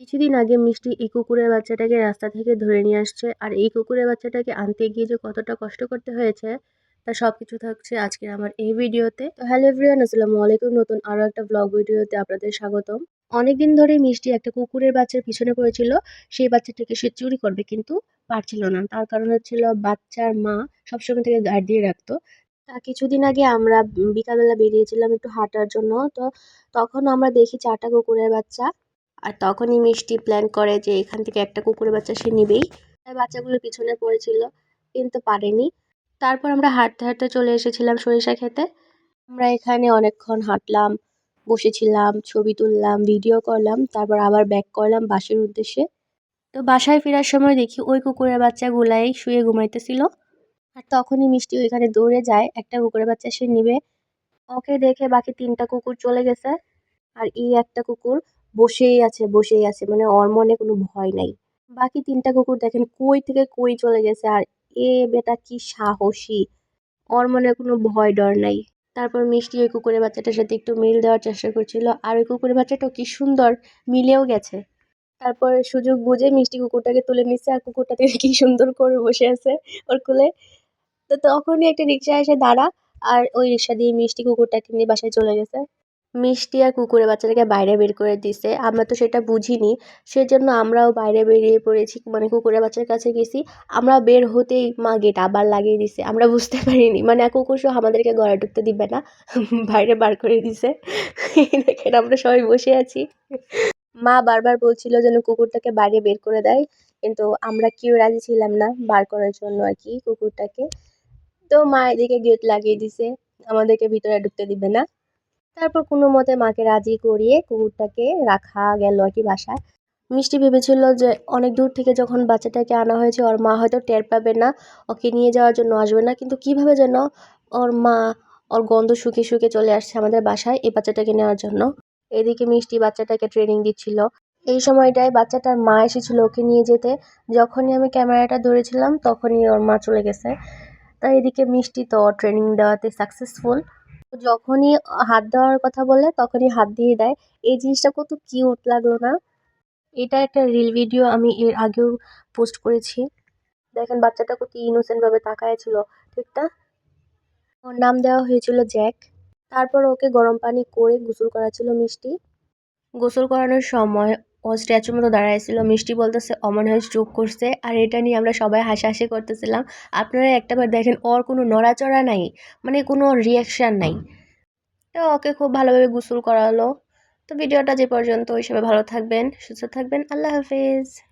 কিছুদিন আগে মিষ্টি এই কুকুরের বাচ্চাটাকে রাস্তা থেকে ধরে নিয়ে আসছে আর এই কুকুরের বাচ্চাটাকে আনতে গিয়ে যে কতটা কষ্ট করতে হয়েছে, তা সব কিছু থাকছে আজকে আমার এই ভিডিওতে। তো হ্যালো এভরিওয়ান, আসসালামু আলাইকুম। নতুন আরও একটা ব্লগ ভিডিওতে আপনাদের স্বাগতম। অনেকদিন ধরে মিষ্টি একটা কুকুরের বাচ্চার পিছনে পড়েছিল, সেই বাচ্চাটাকে সে চুরি করবে কিন্তু পারছিল না। তার কারণ হচ্ছিল বাচ্চার মা সবসময় থেকে গার্ড দিয়ে রাখতো। তা কিছুদিন আগে আমরা বিকালবেলা বেরিয়েছিলাম একটু হাঁটার জন্য, তো তখন আমরা দেখি চারটা কুকুরের বাচ্চা আর তখনই মিষ্টি প্ল্যান করে যে এখান থেকে একটা কুকুরের বাচ্চা সে নিবেই। তাই বাচ্চাগুলো পিছনে পড়েছিল, কিন্তু পারেনি। তারপর আমরা হাঁটতে হাঁটতে চলে এসেছিলাম সরিষা খেতে। আমরা এখানে অনেকক্ষণ হাঁটলাম, বসেছিলাম, ছবি তুললাম ভিডিও করলাম, তারপর আবার ব্যাক করলাম বাসের উদ্দেশ্যে। তো বাসায় ফেরার সময় দেখি ওই কুকুরের বাচ্চাগুলাই শুয়ে ঘুমাইতেছিল। আর তখনই মিষ্টি ওইখানে দৌড়ে যায়, একটা কুকুরের বাচ্চা সে নিবে। ওকে দেখে বাকি তিনটা কুকুর চলে গেছে। আর এই একটা কুকুর বসেই আছে বসেই আছে মানে ওর মনে কোনো ভয় নাই। বাকি তিনটা কুকুর দেখেন কই থেকে কই চলে গেছে, আর এ বেটা কি সাহসী। ওর মনে কোনো ভয় ডর নাই। তারপর মিষ্টি ওই কুকুরের বাচ্চাটার সাথে একটু মিল দেওয়ার চেষ্টা করছিল, আর ওই কুকুরের বাচ্চাটাও কি সুন্দর মিলেও গেছে। তারপর সুযোগ বুঝে মিষ্টি কুকুরটাকে তুলে নিচ্ছে আর কুকুরটাতে কি সুন্দর করে বসে আছে ওর কোলে। তো তখনই একটা রিক্সা এসে দাঁড়া, আর ওই রিক্সা দিয়ে মিষ্টি কুকুরটাকে নিয়ে বাসায় চলে গেছে। মিষ্টি আর কুকুরের বাচ্চাটাকে বাইরে বের করে দিছে। আমরা তো সেটা বুঝিনি। সেজন্য আমরাও বাইরে বেরিয়ে পড়েছি মানে কুকুরের বাচ্চার কাছে গেছি। আমরা বের হতেই মা গেট আবার লাগিয়ে দিছে। আমরা বুঝতে পারিনি। মানে এক কুকুর সহ আমাদেরকে ঘরে ঢুকতে দিবে না। বাইরে বার করে দিছে। দেখেন আমরা সবাই বসে আছি। মা বারবার বলছিল যেন কুকুরটাকে বাইরে বের করে দেয়। কিন্তু আমরা কেউ রাজি ছিলাম না বার করার জন্য আর কি কুকুরটাকে। তো মা এদিকে গেট লাগিয়ে দিছে। আমাদেরকে ভিতরে ঢুকতে দিবে না। তারপর কোনো মতে মাকে রাজি করিয়ে কুকুরটাকে রাখা গেল আর কি বাসায়। মিষ্টি ভেবেছিল যে অনেক দূর থেকে যখন বাচ্চাটাকে আনা হয়েছে, ওর মা হয়তো টের পাবে না, ওকে নিয়ে যাওয়ার জন্য আসবে না। কিন্তু কীভাবে যেন ওর মা ওর গন্ধ শুকে শুকে চলে আসছে আমাদের বাসায় এই বাচ্চাটাকে নেওয়ার জন্য। এদিকে মিষ্টি বাচ্চাটাকে ট্রেনিং দিচ্ছিল। এই সময়টায় বাচ্চাটার মা এসেছিল ওকে নিয়ে যেতে। যখনই আমি ক্যামেরাটা ধরেছিলাম, তখনই ওর মা চলে গেছে। তাই এদিকে মিষ্টি তো ট্রেনিং দেওয়াতে সাকসেসফুল যখনই হাত দেওয়ার কথা বলে তখনই হাত দিয়ে দেয়। এই জিনিসটা কত কিউট লাগল না? এটা একটা রিল ভিডিও আমি এর আগেও পোস্ট করেছি। দেখেন বাচ্চাটা কত ইনোসেন্টভাবে তাকায় ছিল, ঠিক না? ওর নাম দেওয়া হয়েছিল জ্যাক। তারপর ওকে গরম পানি করে গোসল করা ছিল মিষ্টি। গোসল করানোর সময় ও স্ট্যাচুর মতো দাঁড়াইছিল। মিষ্টি বলতেছে, অমন হাস চোখ করছে। আর এটা নিয়ে আমরা সবাই হাসাহাসি করতেছিলাম। আপনারা একটাবার দেখেন, ওর কোনো নড়াচড়া নাই মানে কোনো রিয়াকশান নাই। তো ওকে খুব ভালোভাবে গোসল করালো। তো ভিডিওটা যে পর্যন্ত, ওই সবাই ভালো থাকবেন, সুস্থ থাকবেন। আল্লাহ হাফিজ।